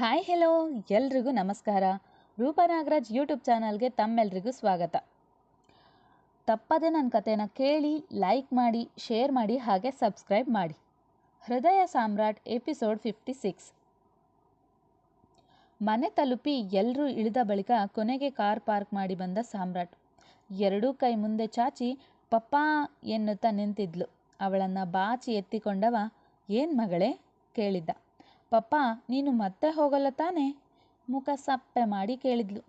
Hi hello ಎಲ್ರಿಗೂ ನಮಸ್ಕಾರ. Roopa Nagaraj YouTube ಚಾನಲ್ಗೆ ತಮ್ಮೆಲ್ರಿಗೂ ಸ್ವಾಗತ. ತಪ್ಪದೆ ನನ್ನ ಕಥೆನ ಕೇಳಿ ಲೈಕ್ ಮಾಡಿ ಶೇರ್ ಮಾಡಿ, ಹಾಗೆ ಸಬ್ಸ್ಕ್ರೈಬ್ ಮಾಡಿ. ಹೃದಯ ಸಾಮ್ರಾಟ್ ಎಪಿಸೋಡ್ ಫಿಫ್ಟಿ ಸಿಕ್ಸ್ ಮನೆ ತಲುಪಿ ಎಲ್ಲರೂ ಇಳಿದ ಬಳಿಕ ಕೊನೆಗೆ ಕಾರ್ ಪಾರ್ಕ್ ಮಾಡಿ ಬಂದ ಸಾಮ್ರಾಟ್. ಎರಡೂ ಕೈ ಮುಂದೆ ಚಾಚಿ, ಪಪ್ಪಾ ಎನ್ನುತ್ತಾ ನಿಂತಿದ್ಲು. ಅವಳನ್ನು ಬಾಚಿ ಎತ್ತಿಕೊಂಡವ, ಏನು ಮಗಳೇ? ಕೇಳಿದ್ದ. ಪಪ್ಪ ನೀನು ಮತ್ತೆ ಹೋಗಲ್ಲ ತಾನೆ? ಮುಖ ಸಪ್ಪೆ ಮಾಡಿ ಕೇಳಿದ್ಲು.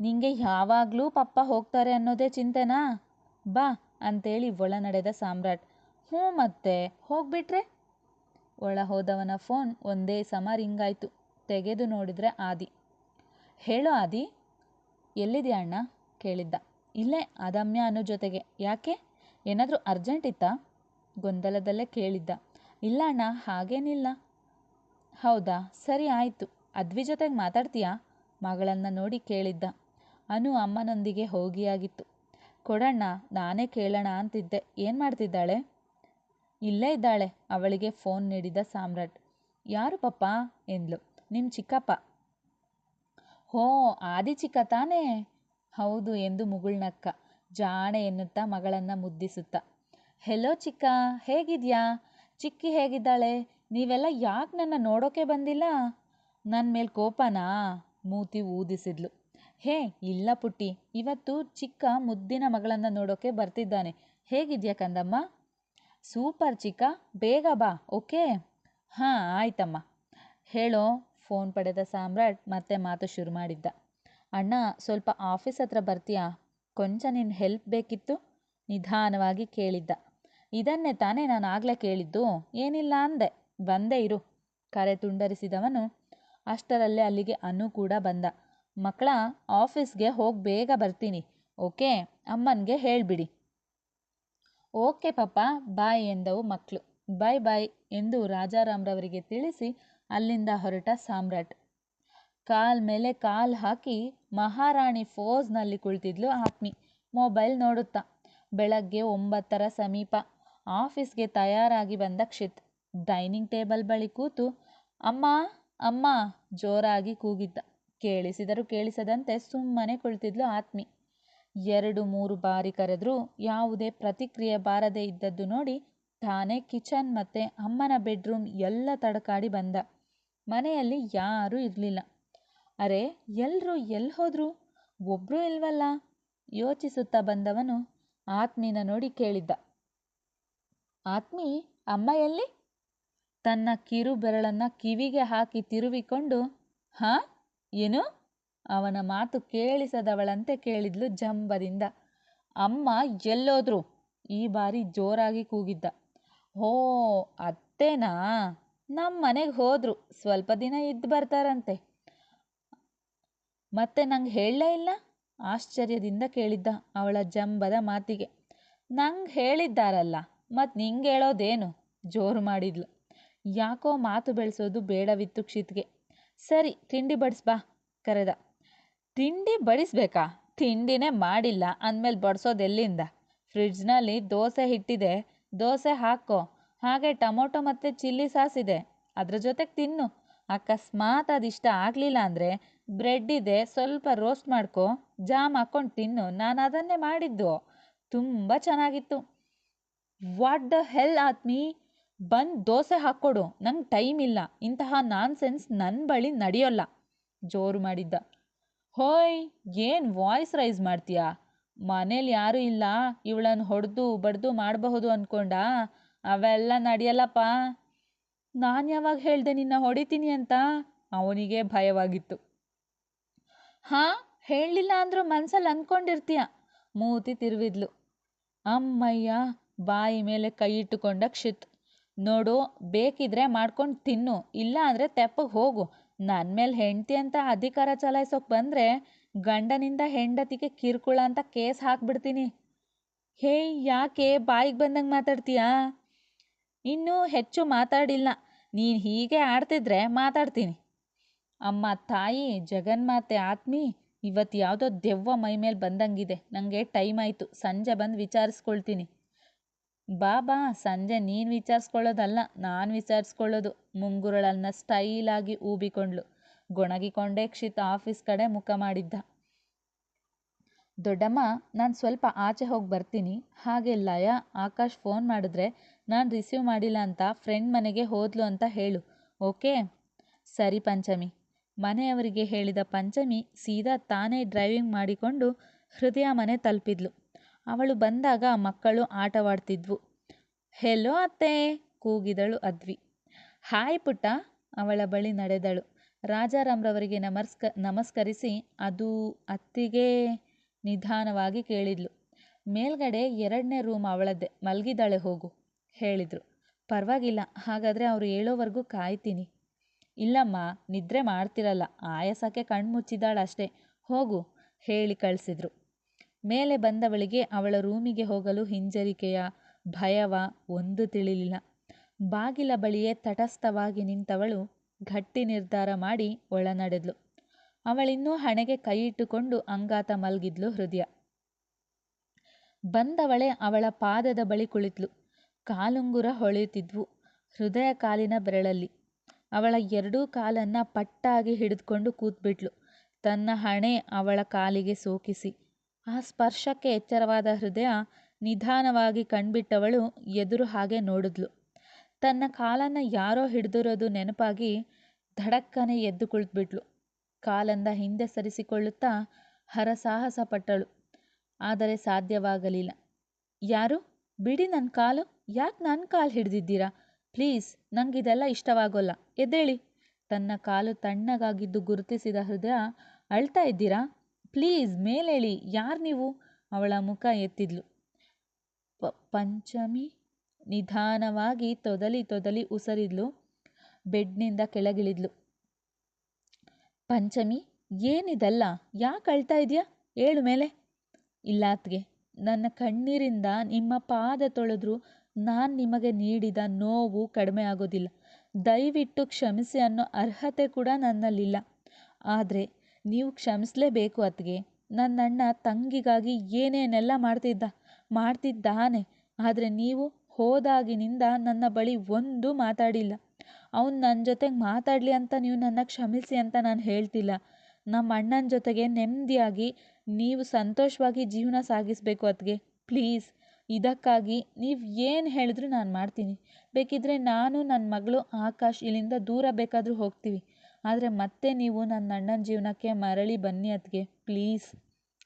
ನಿಂಗೆ ಯಾವಾಗಲೂ ಪಪ್ಪ ಹೋಗ್ತಾರೆ ಅನ್ನೋದೇ ಚಿಂತೆನಾ? ಬಾ, ಅಂತೇಳಿ ಒಳ ನಡೆದ ಸಾಮ್ರಾಟ್. ಹ್ಞೂ ಮತ್ತೆ, ಹೋಗ್ಬಿಟ್ರೆ? ಒಳ ಹೋದವನ ಫೋನ್ ಒಂದೇ ಸಮ ರಿಂಗಾಯ್ತು. ತೆಗೆದು ನೋಡಿದ್ರೆ ಆದಿ. ಹೇಳೋ ಆದಿ, ಎಲ್ಲಿದೆಯಾ ಅಣ್ಣ? ಕೇಳಿದ್ದ. ಇಲ್ಲೇ ಅದಮ್ಯ ಅನ್ನೋ ಜೊತೆಗೆ. ಯಾಕೆ? ಏನಾದರೂ ಅರ್ಜೆಂಟ್ ಇತ್ತಾ? ಗೊಂದಲದಲ್ಲೇ ಕೇಳಿದ್ದ. ಇಲ್ಲ ಅಣ್ಣ, ಹಾಗೇನಿಲ್ಲ. ಹೌದಾ? ಸರಿ ಆಯಿತು. ಅದ್ವಿ ಜೊತೆಗೆ ಮಾತಾಡ್ತೀಯಾ? ಮಗಳನ್ನು ನೋಡಿ ಕೇಳಿದ್ದ. ಅನು ಅಮ್ಮನೊಂದಿಗೆ ಹೋಗಿಯಾಗಿತ್ತು. ಕೊಡಣ್ಣ, ನಾನೇ ಕೇಳೋಣ ಅಂತಿದ್ದೆ. ಏನು ಮಾಡ್ತಿದ್ದಾಳೆ? ಇಲ್ಲೇ ಇದ್ದಾಳೆ. ಅವಳಿಗೆ ಫೋನ್ ನೀಡಿದ ಸಾಮ್ರಾಟ್. ಯಾರು ಪಪ್ಪ? ಎಂದ್ಲು. ನಿಮ್ಮ ಚಿಕ್ಕಪ್ಪ. ಹೋ, ಆದಿ ಚಿಕ್ಕ ತಾನೇ? ಹೌದು ಎಂದು ಮುಗುಳ್ನಕ್ಕ. ಜಾಣೆ ಎನ್ನುತ್ತಾ ಮಗಳನ್ನು ಮುದ್ದಿಸುತ್ತಾ. ಹೆಲೋ ಚಿಕ್ಕ, ಹೇಗಿದ್ಯಾ? ಚಿಕ್ಕಿ ಹೇಗಿದ್ದಾಳೆ? ನೀವೆಲ್ಲ ಯಾಕೆ ನನ್ನ ನೋಡೋಕೆ ಬಂದಿಲ್ಲ? ನನ್ನ ಮೇಲೆ ಕೋಪನಾ? ಮೂತಿ ಊದಿಸಿದ್ಲು. ಹೇ, ಇಲ್ಲ ಪುಟ್ಟಿ. ಇವತ್ತು ಚಿಕ್ಕ ಮುದ್ದಿನ ಮಗಳನ್ನು ನೋಡೋಕೆ ಬರ್ತಿದ್ದಾನೆ. ಹೇಗಿದ್ಯಾ ಕಂದಮ್ಮ? ಸೂಪರ್ ಚಿಕ್ಕ. ಬೇಗ ಬಾ, ಓಕೆ? ಹಾಂ, ಆಯ್ತಮ್ಮ. ಹೇಳೋ, ಫೋನ್ ಪಡೆದ ಸಾಮ್ರಾಟ್ ಮತ್ತೆ ಮಾತು ಶುರು ಮಾಡಿದ್ದ. ಅಣ್ಣ, ಸ್ವಲ್ಪ ಆಫೀಸ್ ಹತ್ರ ಬರ್ತೀಯಾ? ಕೊಂಚ ನಿನ್ನ ಹೆಲ್ಪ್ ಬೇಕಿತ್ತು? ನಿಧಾನವಾಗಿ ಕೇಳಿದ್ದ. ಇದನ್ನೇ ತಾನೇ ನಾನು ಆಗಲೇ ಕೇಳಿದ್ದು. ಏನಿಲ್ಲ ಅಂದೆ. ಬಂದೇ ಇರು. ಕರೆ ತುಂಡರಿಸಿದವನು ಅಷ್ಟರಲ್ಲೇ ಅಲ್ಲಿಗೆ ಅನು ಕೂಡ ಬಂದ. ಮಕ್ಕಳ ಆಫೀಸ್ಗೆ ಹೋಗಿ ಬೇಗ ಬರ್ತೀನಿ. ಓಕೆ? ಅಮ್ಮನಿಗೆ ಹೇಳಿಬಿಡಿ. ಓಕೆ ಪಾಪ ಬಾಯ್ ಎಂದವು ಮಕ್ಕಳು ಬಾಯ್ ಬಾಯ್ ಎಂದು ರಾಜಾರಾಮ್ರವರಿಗೆ ತಿಳಿಸಿ ಅಲ್ಲಿಂದ ಹೊರಟ ಸಾಮ್ರಾಟ್. ಕಾಲ್ ಮೇಲೆ ಕಾಲ್ ಹಾಕಿ ಮಹಾರಾಣಿ ಫೋಸ್ನಲ್ಲಿ ಕುಳಿತಿದ್ಲು ಆತ್ಮಿ. ಮೊಬೈಲ್ ನೋಡುತ್ತಾ. ಬೆಳಗ್ಗೆ ಒಂಬತ್ತರ ಸಮೀಪ ಆಫೀಸ್ಗೆ ತಯಾರಾಗಿ ಬಂದ ಕ್ಷಿತ್. ಡೈನಿಂಗ್ ಟೇಬಲ್ ಬಳಿ ಕೂತು ಅಮ್ಮ ಅಮ್ಮ ಜೋರಾಗಿ ಕೂಗಿದ್ದ. ಕೇಳಿಸಿದರೂ ಕೇಳಿಸದಂತೆ ಸುಮ್ಮನೆ ಕುಳಿತಿದ್ಲು ಆತ್ಮಿ. ಎರಡು, ಮೂರು ಬಾರಿ ಕರೆದರೂ ಯಾವುದೇ ಪ್ರತಿಕ್ರಿಯೆ ಬಾರದೇ ಇದ್ದದ್ದು ನೋಡಿ ತಾನೇ ಕಿಚನ್ ಮತ್ತು ಅಮ್ಮನ ಬೆಡ್ರೂಮ್ ಎಲ್ಲ ತಡಕಾಡಿ ಬಂದ. ಮನೆಯಲ್ಲಿ ಯಾರೂ ಇರಲಿಲ್ಲ. ಅರೆ ಎಲ್ಲರೂ ಎಲ್ಲಿ ಹೋದ್ರು? ಒಬ್ಬರೂ ಇಲ್ವಲ್ಲ? ಯೋಚಿಸುತ್ತಾ ಬಂದವನು ಆತ್ಮಿನ ನೋಡಿ ಕೇಳಿದ್ದ. ಆತ್ಮಿ, ಅಮ್ಮ ಎಲ್ಲಿ? ತನ್ನ ಕಿರು ಬೆರಳನ್ನು ಕಿವಿಗೆ ಹಾಕಿ ತಿರುವಿಕೊಂಡು, ಹಾ? ಏನು? ಅವನ ಮಾತು ಕೇಳಿಸದವಳಂತೆ ಕೇಳಿದ್ಲು ಜಂಬದಿಂದ. ಅಮ್ಮ ಎಲ್ಲೋದ್ರು. ಈ ಬಾರಿ ಜೋರಾಗಿ ಕೂಗಿದ್ದ. ಹೋ, ಅತ್ತೇನಾ? ನಮ್ಮ ಮನೆಗೆ ಹೋದ್ರು. ಸ್ವಲ್ಪ ದಿನ ಇದ್ದು ಬರ್ತಾರಂತೆ. ಮತ್ತೆ ನಂಗೆ ಹೇಳಲೇ ಇಲ್ಲ? ಆಶ್ಚರ್ಯದಿಂದ ಕೇಳಿದ್ದ ಅವಳ ಜಂಬದ ಮಾತಿಗೆ. ನಂಗೆ ಹೇಳಿದ್ದಾರಲ್ಲ ಮತ್ತು ನಿಂಗೆ ಹೇಳೋದೇನು? ಜೋರು ಮಾಡಿದ್ಲು. ಯಾಕೋ ಮಾತು ಬೆಳೆಸೋದು ಬೇಡವಿತ್ತು ಕ್ಷಿತ್ಗೆ. ಸರಿ, ತಿಂಡಿ ಬಡಿಸ್ಬಾ ಕರೆದ. ತಿಂಡಿ ಬಡಿಸ್ಬೇಕಾ? ತಿಂಡಿನೇ ಮಾಡಿಲ್ಲ, ಅಂದಮೇಲೆ ಬಡಿಸೋದು ಎಲ್ಲಿಂದ? ಫ್ರಿಡ್ಜ್ನಲ್ಲಿ ದೋಸೆ ಹಿಟ್ಟಿದೆ, ದೋಸೆ ಹಾಕೋ. ಹಾಗೆ ಟೊಮೊಟೊ ಮತ್ತು ಚಿಲ್ಲಿ ಸಾಸ್ ಇದೆ, ಅದ್ರ ಜೊತೆಗೆ ತಿನ್ನು. ಅಕಸ್ಮಾತ್ ಅದಿಷ್ಟ ಆಗಲಿಲ್ಲ ಅಂದರೆ ಬ್ರೆಡ್ ಇದೆ, ಸ್ವಲ್ಪ ರೋಸ್ಟ್ ಮಾಡ್ಕೋ, ಜಾಮ್ ಹಾಕ್ಕೊಂಡು ತಿನ್ನು. ನಾನು ಅದನ್ನೇ ಮಾಡಿದ್ದು. ತುಂಬ ಚೆನ್ನಾಗಿತ್ತು. ವಾಟ್ ದ ಹೆಲ್ ಆತ್ಮಿ? ಬಂದು ದೋಸೆ ಹಾಕ್ಕೊಡು, ನಂಗೆ ಟೈಮ್ ಇಲ್ಲ. ಇಂತಹ ನಾನ್ ಸೆನ್ಸ್ ನನ್ನ ಬಳಿ ನಡೆಯೋಲ್ಲ. ಜೋರು ಮಾಡಿದ್ದ. ಹೋಯ್, ಏನು ವಾಯ್ಸ್ ರೈಸ್ ಮಾಡ್ತೀಯಾ? ಮನೇಲಿ ಯಾರೂ ಇಲ್ಲ. ಇವಳನ್ನು ಹೊಡೆದು ಬಡ್ದು ಮಾಡಬಹುದು ಅಂದ್ಕೊಂಡ ಅವೆಲ್ಲ ನಡೆಯಲ್ಲಪ್ಪ. ನಾನು ಯಾವಾಗ ಹೇಳಿದೆ ನಿನ್ನ ಹೊಡಿತೀನಿ ಅಂತ? ಅವನಿಗೆ ಭಯವಾಗಿತ್ತು. ಹಾಂ, ಹೇಳಲಿಲ್ಲ ಅಂದರೂ ಮನ್ಸಲ್ಲಿ ಅಂದ್ಕೊಂಡಿರ್ತೀಯ ಮೂತಿ ತಿರುವಿದ್ಲು. ಅಮ್ಮಯ್ಯ, ಬಾಯಿ ಮೇಲೆ ಕೈ ಇಟ್ಟುಕೊಂಡ ಕ್ಷಿತ್. ನೋಡು, ಬೇಕಿದ್ರೆ ಮಾಡ್ಕೊಂಡು ತಿನ್ನು, ಇಲ್ಲ ಅಂದರೆ ತೆಪ್ಪಗೆ ಹೋಗು. ನನ್ನ ಮೇಲೆ ಹೆಂಡತಿ ಅಂತ ಅಧಿಕಾರ ಚಲಾಯಿಸೋಕೆ ಬಂದರೆ ಗಂಡನಿಂದ ಹೆಂಡತಿಗೆ ಕಿರುಕುಳ ಅಂತ ಕೇಸ್ ಹಾಕ್ಬಿಡ್ತೀನಿ. ಹೇ ಯಾಕೆ ಬಾಯಿಗೆ ಬಂದಂಗೆ ಮಾತಾಡ್ತೀಯಾ? ಇನ್ನೂ ಹೆಚ್ಚು ಮಾತಾಡಿಲ್ಲ. ನೀನು ಹೀಗೆ ಆಡ್ತಿದ್ರೆ ಮಾತಾಡ್ತೀನಿ. ಅಮ್ಮ, ತಾಯಿ, ಜಗನ್ಮಾತೆ, ಆತ್ಮಿ ಇವತ್ತು ಯಾವುದೋ ದೆವ್ವ ಮೈ ಮೇಲೆ ಬಂದಂಗಿದೆ. ನನಗೆ ಟೈಮ್ ಆಯಿತು. ಸಂಜೆ ಬಂದು ವಿಚಾರಿಸ್ಕೊಳ್ತೀನಿ. ಬಾ ಬಾ ಸಂಜೆ ನೀನು ವಿಚಾರಿಸ್ಕೊಳ್ಳೋದಲ್ಲ, ನಾನು ವಿಚಾರಿಸ್ಕೊಳ್ಳೋದು. ಮುಂಗುರಳನ್ನ ಸ್ಟೈಲಾಗಿ ಊಬಿಕೊಂಡ್ಳು ಗೊಣಗಿಕೊಂಡೇ ಕ್ಷಿತ್ ಆಫೀಸ್ ಕಡೆ ಮುಖ ಮಾಡಿದ್ದ. ದೊಡ್ಡಮ್ಮ, ನಾನು ಸ್ವಲ್ಪ ಆಚೆ ಹೋಗಿ ಬರ್ತೀನಿ. ಹಾಗೆ ಲಯ, ಆಕಾಶ್ ಫೋನ್ ಮಾಡಿದ್ರೆ, ನಾನು ರಿಸೀವ್ ಮಾಡಿಲ್ಲ ಅಂತ ಫ್ರೆಂಡ್ ಮನೆಗೆ ಹೋದ್ಲು ಅಂತ ಹೇಳು. ಓಕೆ? ಸರಿ ಪಂಚಮಿ. ಮನೆಯವರಿಗೆ ಹೇಳಿದ ಪಂಚಮಿ ಸೀದಾ ತಾನೇ ಡ್ರೈವಿಂಗ್ ಮಾಡಿಕೊಂಡು ಹೃದಯ ಮನೆ ತಲುಪಿದ್ಲು. ಅವಳು ಬಂದಾಗ ಮಕ್ಕಳು ಆಟವಾಡ್ತಿದ್ವು. ಹೆಲೋ ಅತ್ತೆ, ಕೂಗಿದಳು ಅದ್ವಿ. ಹಾಯ್ ಪುಟ್ಟ, ಅವಳ ಬಳಿ ನಡೆದಳು. ರಾಜಾರಾಮ್ರವರಿಗೆ ನಮಸ್ಕ, ನಮಸ್ಕರಿಸಿ ಅದು ಅತ್ತಿಗೆ ನಿಧಾನವಾಗಿ ಕೇಳಿದ್ಲು. ಮೇಲ್ಗಡೆ ಎರಡನೇ ರೂಮ್ ಅವಳದ್ದೆ ಮಲಗಿದ್ದಾಳೆ ಹೋಗು, ಹೇಳಿದರು. ಪರವಾಗಿಲ್ಲ, ಹಾಗಾದರೆ ಅವರು ಹೇಳೋವರೆಗೂ ಕಾಯ್ತೀನಿ. ಇಲ್ಲಮ್ಮ, ನಿದ್ರೆ ಮಾಡ್ತಿರಲ್ಲ, ಆಯಾಸಕ್ಕೆ ಕಣ್ಣು ಮುಚ್ಚಿದ್ದಾಳಷ್ಟೇ ಹೋಗು, ಹೇಳಿ ಕಳಿಸಿದ್ರು. ಮೇಲೆ ಬಂದವಳಿಗೆ ಅವಳ ರೂಮಿಗೆ ಹೋಗಲು ಹಿಂಜರಿಕೆಯ ಭಯವ ಒಂದು ತಿಳಿಲಿಲ್ಲ. ಬಾಗಿಲ ಬಳಿಯೇ ತಟಸ್ಥವಾಗಿ ನಿಂತವಳು ಗಟ್ಟಿ ನಿರ್ಧಾರ ಮಾಡಿ ಒಳನಡೆದ್ಲು. ಅವಳಿನ್ನೂ ಹಣೆಗೆ ಕೈಯಿಟ್ಟುಕೊಂಡು ಅಂಗಾತ ಮಲ್ಗಿದ್ಲು ಹೃದಯ. ಬಂದವಳೆ ಅವಳ ಪಾದದ ಬಳಿ ಕುಳಿತ್ಲು. ಕಾಲುಂಗುರ ಹೊಳೆಯುತ್ತಿದ್ವು ಹೃದಯ ಕಾಲಿನ ಬೆರಳಲ್ಲಿ. ಅವಳ ಎರಡೂ ಕಾಲನ್ನ ಪಟ್ಟಾಗಿ ಹಿಡಿದುಕೊಂಡು ಕೂತ್ಬಿಟ್ಲು. ತನ್ನ ಹಣೆ ಅವಳ ಕಾಲಿಗೆ ಸೋಕಿಸಿ. ಆ ಸ್ಪರ್ಶಕ್ಕೆ ಎಚ್ಚರವಾದ ಹೃದಯ ನಿಧಾನವಾಗಿ ಕಣ್ಬಿಟ್ಟವಳು ಎದುರು ಹಾಗೆ ನೋಡಿದ್ಲು. ತನ್ನ ಕಾಲನ್ನ ಯಾರೋ ಹಿಡಿದಿರೋದು ನೆನಪಾಗಿ ಧಡಕ್ಕನೆ ಎದ್ದು ಕುಳಿತುಬಿಟ್ಲು. ಕಾಲಂದ ಹಿಂದೆ ಸರಿಸಿಕೊಳ್ಳುತ್ತಾ ಹರಸಾಹಸ ಪಟ್ಟಳು. ಆದರೆ ಸಾಧ್ಯವಾಗಲಿಲ್ಲ. ಯಾರು? ಬಿಡಿ ನನ್ನ ಕಾಲು. ಯಾಕೆ ನನ್ನ ಕಾಲು ಹಿಡಿದಿದ್ದೀರಾ? ಪ್ಲೀಸ್, ನಂಗಿದೆಲ್ಲ ಇಷ್ಟವಾಗೋಲ್ಲ. ಎದ್ದೇಳಿ. ತನ್ನ ಕಾಲು ತಣ್ಣಗಾಗಿದ್ದು ಗುರುತಿಸಿದ ಹೃದಯ ಅಳ್ತಾ ಇದ್ದೀರಾ? ಪ್ಲೀಸ್ ಮೇಲೇಳಿ, ಯಾರು ನೀವು? ಅವಳ ಮುಖ ಎತ್ತಿದ್ಲು. ಪಂಚಮಿ? ನಿಧಾನವಾಗಿ ತೊದಲಿ ತೊದಲಿ ಉಸರಿದ್ಲು. ಬೆಡ್ನಿಂದ ಕೆಳಗಿಳಿದ್ಲು. ಪಂಚಮಿ, ಏನಿದಲ್ಲ? ಯಾಕೆ ಅಳ್ತಾ ಇದೆಯಾ? ಏಳು ಮೇಲೆ. ಇಲ್ಲ ಅತ್ಗೆ ನನ್ನ ಕಣ್ಣೀರಿಂದ ನಿಮ್ಮ ಪಾದ ತೊಳೆದ್ರು ನಾನು ನಿಮಗೆ ನೀಡಿದ ನೋವು ಕಡಿಮೆ ಆಗೋದಿಲ್ಲ. ದಯವಿಟ್ಟು ಕ್ಷಮಿಸಿ ಅನ್ನೋ ಅರ್ಹತೆ ಕೂಡ ನನ್ನಲ್ಲಿಲ್ಲ. ಆದರೆ ನೀವು ಕ್ಷಮಿಸಲೇಬೇಕು ಅತ್ಗೆ ನನ್ನಣ್ಣ ತಂಗಿಗಾಗಿ ಏನೇನೆಲ್ಲ ಮಾಡ್ತಿದ್ದ, ಮಾಡ್ತಿದ್ದಾನೆ. ಆದರೆ ನೀವು ಹೋದಾಗಿನಿಂದ ನನ್ನ ಬಳಿ ಒಂದು ಮಾತಾಡಿಲ್ಲ. ಅವನು ನನ್ನ ಜೊತೆಗೆ ಮಾತಾಡಲಿ ಅಂತ ನೀವು ನನ್ನ ಕ್ಷಮಿಸಿ ಅಂತ ನಾನು ಹೇಳ್ತಿಲ್ಲ. ನಮ್ಮ ಅಣ್ಣನ ಜೊತೆಗೆ ನೆಮ್ಮದಿಯಾಗಿ ನೀವು ಸಂತೋಷವಾಗಿ ಜೀವನ ಸಾಗಿಸಬೇಕು ಅತ್ಗೆ ಪ್ಲೀಸ್, ಇದಕ್ಕಾಗಿ ನೀವು ಏನು ಹೇಳಿದ್ರು ನಾನು ಮಾಡ್ತೀನಿ. ಬೇಕಿದ್ರೆ ನಾನು ನನ್ನ ಮಗಳು ಆಕಾಶ್ ಇಲ್ಲಿಂದ ದೂರ ಬೇಕಾದರೂ ಹೋಗ್ತೀವಿ. ಆದರೆ ಮತ್ತೆ ನೀವು ನನ್ನ ಅಣ್ಣನ ಜೀವನಕ್ಕೆ ಮರಳಿ ಬನ್ನಿ ಅತ್ಗೆ ಪ್ಲೀಸ್.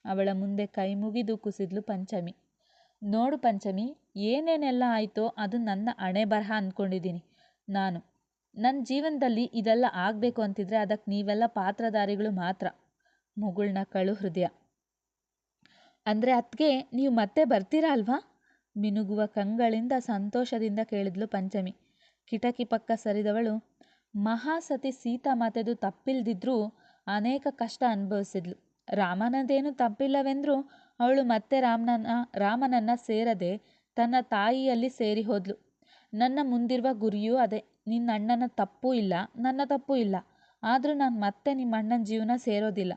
ಅವಳ ಮುಂದೆ ಕೈ ಮುಗಿದು ಕುಸಿದ್ಲು ಪಂಚಮಿ. ನೋಡು ಪಂಚಮಿ, ಏನೇನೆಲ್ಲ ಆಯಿತೋ ಅದು ನನ್ನ ಹಣೆ ಬರಹ ಅಂದ್ಕೊಂಡಿದ್ದೀನಿ ನಾನು ನನ್ನ ಜೀವನದಲ್ಲಿ ಇದೆಲ್ಲ ಆಗಬೇಕು ಅಂತಿದ್ರೆ ಅದಕ್ಕೆ ನೀವೆಲ್ಲ ಪಾತ್ರಧಾರಿಗಳು ಮಾತ್ರ. ಮುಗುಳ್ನ ಕಳು ಹೃದಯ. ಅಂದರೆ ಅತ್ಗೆ ನೀವು ಮತ್ತೆ ಬರ್ತೀರಾ ಅಲ್ವಾ? ಮಿನುಗುವ ಕಂಗಳಿಂದ ಸಂತೋಷದಿಂದ ಕೇಳಿದ್ಲು ಪಂಚಮಿ. ಕಿಟಕಿ ಪಕ್ಕ ಸರಿದವಳು ಮಹಾಸತಿ ಸೀತಾಮಾತೆದು ತಪ್ಪಿಲ್ದಿದ್ರೂ ಅನೇಕ ಕಷ್ಟ ಅನುಭವಿಸಿದ್ಲು. ರಾಮನದೇನು ತಪ್ಪಿಲ್ಲವೆಂದರೂ ಅವಳು ಮತ್ತೆ ರಾಮನನ್ನ ರಾಮನನ್ನ ಸೇರದೆ ತನ್ನ ತಾಯಿಯಲ್ಲಿ ಸೇರಿ ಹೋದ್ಲು. ನನ್ನ ಮುಂದಿರುವ ಗುರಿಯೂ ಅದೇ. ನಿನ್ನ ಅಣ್ಣನ ತಪ್ಪೂ ಇಲ್ಲ, ನನ್ನ ತಪ್ಪೂ ಇಲ್ಲ. ಆದರೂ ನಾನು ಮತ್ತೆ ನಿಮ್ಮ ಅಣ್ಣನ ಜೀವನ ಸೇರೋದಿಲ್ಲ.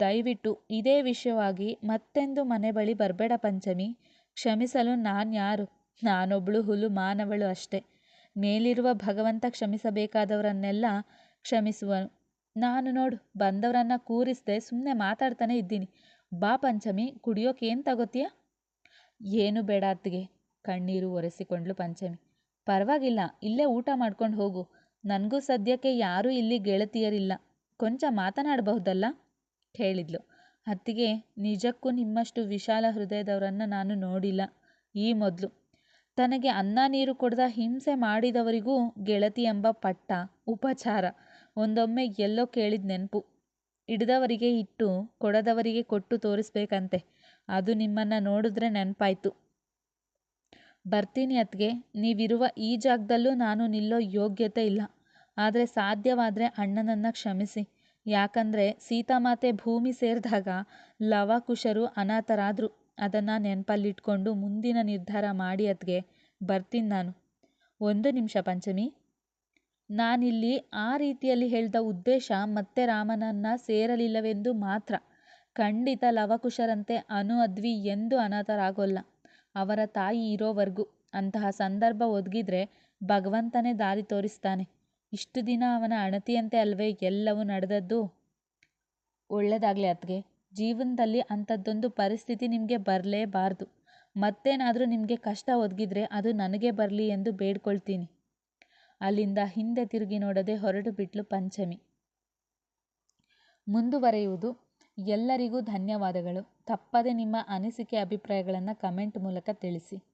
ದಯವಿಟ್ಟು ಇದೇ ವಿಷಯವಾಗಿ ಮತ್ತೆಂದು ಮನೆ ಬಳಿ ಬರಬೇಡ ಪಂಚಮಿ. ಕ್ಷಮಿಸಲು ನಾನು ಯಾರು? ನಾನೊಬ್ಬಳು ಹುಲು ಮಾನವಳು ಅಷ್ಟೇ. ಮೇಲಿರುವ ಭಗವಂತ ಕ್ಷಮಿಸಬೇಕಾದವರನ್ನೆಲ್ಲ ಕ್ಷಮಿಸುವನು ನಾನು ನೋಡು, ಬಂದವರನ್ನ ಕೂರಿಸದೆ ಸುಮ್ಮನೆ ಮಾತಾಡ್ತಾನೆ ಇದ್ದೀನಿ. ಬಾ ಪಂಚಮಿ, ಕುಡಿಯೋಕೆ ಏನು ತಗೋತೀಯ? ಏನು ಬೇಡ ಅತ್ತಿಗೆ, ಕಣ್ಣೀರು ಒರೆಸಿಕೊಂಡ್ಲು ಪಂಚಮಿ. ಪರವಾಗಿಲ್ಲ, ಇಲ್ಲೇ ಊಟ ಮಾಡ್ಕೊಂಡು ಹೋಗು. ನನಗೂ ಸದ್ಯಕ್ಕೆ ಯಾರೂ ಇಲ್ಲಿ ಗೆಳತಿಯರಿಲ್ಲ. ಕೊಂಚ ಮಾತನಾಡಬಹುದಲ್ಲ? ಹೇಳಿದ್ಲು ಅತ್ತಿಗೆ, ನಿಜಕ್ಕೂ ನಿಮ್ಮಷ್ಟು ವಿಶಾಲ ಹೃದಯದವರನ್ನು ನಾನು ನೋಡಿಲ್ಲ. ಈ ಮೊದಲು ತನಗೆ ಅನ್ನ ನೀರು ಕೊಡದ ಹಿಂಸೆ ಮಾಡಿದವರಿಗೂ ಗೆಳತಿ ಎಂಬ ಪಟ್ಟ, ಉಪಚಾರ. ಒಂದೊಮ್ಮೆ ಎಲ್ಲೋ ಕೇಳಿದ ನೆನಪು. ಹಿಡಿದವರಿಗೆ ಇಟ್ಟು, ಕೊಡದವರಿಗೆ ಕೊಟ್ಟು ತೋರಿಸ್ಬೇಕಂತೆ. ಅದು ನಿಮ್ಮನ್ನು ನೋಡಿದ್ರೆ ನೆನಪಾಯ್ತು. ಬರ್ತೀನಿ ಅತ್ಗೆ ನೀವಿರುವ ಈ ಜಾಗದಲ್ಲೂ ನಾನು ನಿಲ್ಲೋ ಯೋಗ್ಯತೆ ಇಲ್ಲ. ಆದರೆ ಸಾಧ್ಯವಾದರೆ ಅಣ್ಣನನ್ನು ಕ್ಷಮಿಸಿ. ಯಾಕಂದರೆ ಸೀತಾಮಾತೆ ಭೂಮಿ ಸೇರಿದಾಗ ಲವಕುಶರು ಅನಾಥರಾದರು. ಅದನ್ನು ನೆನಪಲ್ಲಿಟ್ಕೊಂಡು ಮುಂದಿನ ನಿರ್ಧಾರ ಮಾಡಿ ಅದಕ್ಕೆ ಬರ್ತೀನಿ ನಾನು. ಒಂದು ನಿಮಿಷ ಪಂಚಮಿ. ನಾನಿಲ್ಲಿ ಆ ರೀತಿಯಲ್ಲಿ ಹೇಳಿದ ಉದ್ದೇಶ ಮತ್ತೆ ರಾಮನನ್ನು ಸೇರಲಿಲ್ಲವೆಂದು ಮಾತ್ರ. ಖಂಡಿತ ಲವಕುಶರಂತೆ ಅನು ಅದ್ವಿ ಎಂದೂ ಅನಾಥರಾಗೋಲ್ಲ. ಅವರ ತಾಯಿ ಇರೋವರೆಗೂ. ಅಂತಹ ಸಂದರ್ಭ ಒದಗಿದ್ರೆ ಭಗವಂತನೇ ದಾರಿ ತೋರಿಸ್ತಾನೆ. ಇಷ್ಟು ದಿನ ಅವನ ಅಣತಿಯಂತೆ ಅಲ್ವೇ ಎಲ್ಲವೂ ನಡೆದದ್ದು? ಒಳ್ಳೆಯದಾಗಲಿ ಅತ್ಗೆ ಜೀವನದಲ್ಲಿ ಅಂಥದ್ದೊಂದು ಪರಿಸ್ಥಿತಿ ನಿಮಗೆ ಬರಲೇಬಾರ್ದು. ಮತ್ತೇನಾದರೂ ನಿಮಗೆ ಕಷ್ಟ ಒದಗಿದ್ರೆ ಅದು ನನಗೆ ಬರಲಿ ಎಂದು ಬೇಡ್ಕೊಳ್ತೀನಿ. ಅಲ್ಲಿಂದ ಹಿಂದೆ ತಿರುಗಿ ನೋಡದೆ ಹೊರಟು ಬಿಟ್ಲು ಪಂಚಮಿ. ಮುಂದುವರೆಯುವುದು ಎಲ್ಲರಿಗೂ ಧನ್ಯವಾದಗಳು. ತಪ್ಪದೆ ನಿಮ್ಮ ಅನಿಸಿಕೆ ಅಭಿಪ್ರಾಯಗಳನ್ನು ಕಮೆಂಟ್ ಮೂಲಕ ತಿಳಿಸಿ.